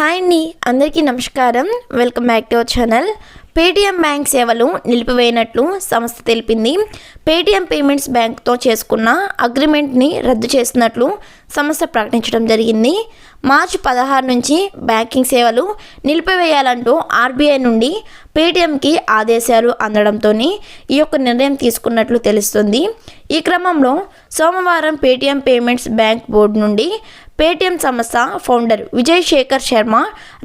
Hi అండి అందరికీ నమస్కారం. Welcome back to our channel. Paytm bank సేవలు నిలిపివేయనట్లు సంస్థ తెలిపింది. పేటీఎం పేమెంట్స్ బ్యాంక్తో చేసుకున్న అగ్రిమెంట్ని రద్దు చేస్తున్నట్లు సంస్థ ప్రకటించడం జరిగింది. మార్చి పదహారు నుంచి బ్యాంకింగ్ సేవలు నిలిపివేయాలంటూ ఆర్బీఐ నుండి పేటీఎంకి ఆదేశాలు అందడంతో ఈ యొక్క నిర్ణయం తీసుకున్నట్లు తెలుస్తుంది. ఈ క్రమంలో సోమవారం పేటీఎం పేమెంట్స్ బ్యాంక్ బోర్డు నుండి పేటీఎం సంస్థ ఫౌండర్ విజయ్ శేఖర్ శర్మ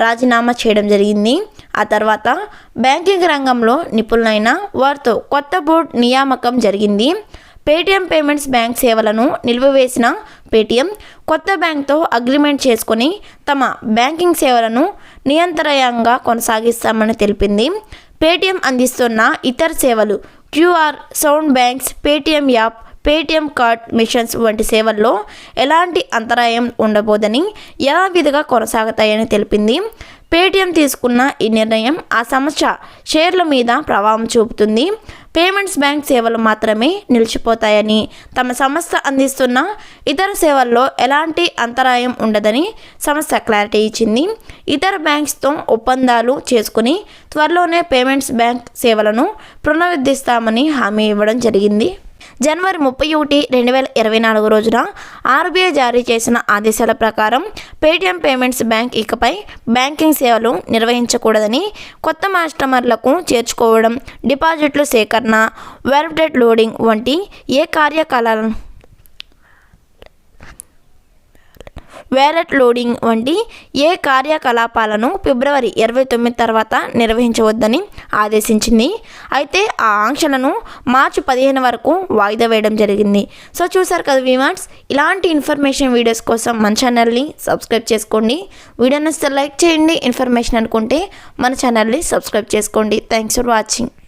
రాజీనామా చేయడం జరిగింది. ఆ తర్వాత బ్యాంకింగ్ రంగంలో నిపుణులైన వారితో కొత్త బోర్డు నియామకం జరిగింది. పేటీఎం పేమెంట్స్ బ్యాంక్ సేవలను నిలిపివేసిన పేటీఎం కొత్త బ్యాంక్తో అగ్రిమెంట్ చేసుకొని తమ బ్యాంకింగ్ సేవలను నియంత్రణంగా కొనసాగిస్తామని తెలిపింది. పేటీఎం అందిస్తున్న ఇతర సేవలు QR sound banks Paytm app Paytm card machines వంటి సేవల్లో ఎలాంటి అంతరాయం ఉండబోదని యథావిధిగా కొనసాగుతాయని తెలిపింది. పేటీఎం తీసుకున్న ఈ నిర్ణయం ఆ సంస్థ షేర్ల మీద ప్రభావం చూపుతుంది. పేమెంట్స్ బ్యాంక్ సేవలు మాత్రమే నిలిచిపోతాయని తమ సంస్థ అందిస్తున్న ఇతర సేవల్లో ఎలాంటి అంతరాయం ఉండదని సంస్థ క్లారిటీ ఇచ్చింది. ఇతర బ్యాంక్స్తో ఒప్పందాలు చేసుకుని త్వరలోనే పేమెంట్స్ బ్యాంక్ సేవలను పునరుద్ధరిస్తామని హామీ ఇవ్వడం జరిగింది. జనవరి ముప్పై ఒకటి రెండు వేల ఇరవై నాలుగు రోజున ఆర్బీఐ జారీ చేసిన ఆదేశాల ప్రకారం పేటీఎం పేమెంట్స్ బ్యాంక్ ఇకపై బ్యాంకింగ్ సేవలు నిర్వహించకూడదని కొత్త కస్టమర్లకు చేర్చుకోవడం డిపాజిట్లు సేకరణ వెరిఫికేట్ లోడింగ్ వంటి ఏ కార్యకలాపాలను వ్యాలెట్ లోడింగ్ వంటి ఏ కార్యకలాపాలను ఫిబ్రవరి ఇరవై తొమ్మిది తర్వాత నిర్వహించవద్దని ఆదేశించింది. అయితే ఆ ఆంక్షలను మార్చి పదిహేను వరకు వాయిదా వేయడం జరిగింది. సో చూసారు కదా విమార్ట్స్ ఇలాంటి ఇన్ఫర్మేషన్ వీడియోస్ కోసం మన ఛానల్ని సబ్స్క్రైబ్ చేసుకోండి. వీడియో నచ్చితే లైక్ చేయండి. ఇన్ఫర్మేషన్ అనుకుంటే మన ఛానల్ని సబ్స్క్రైబ్ చేసుకోండి. Thanks for watching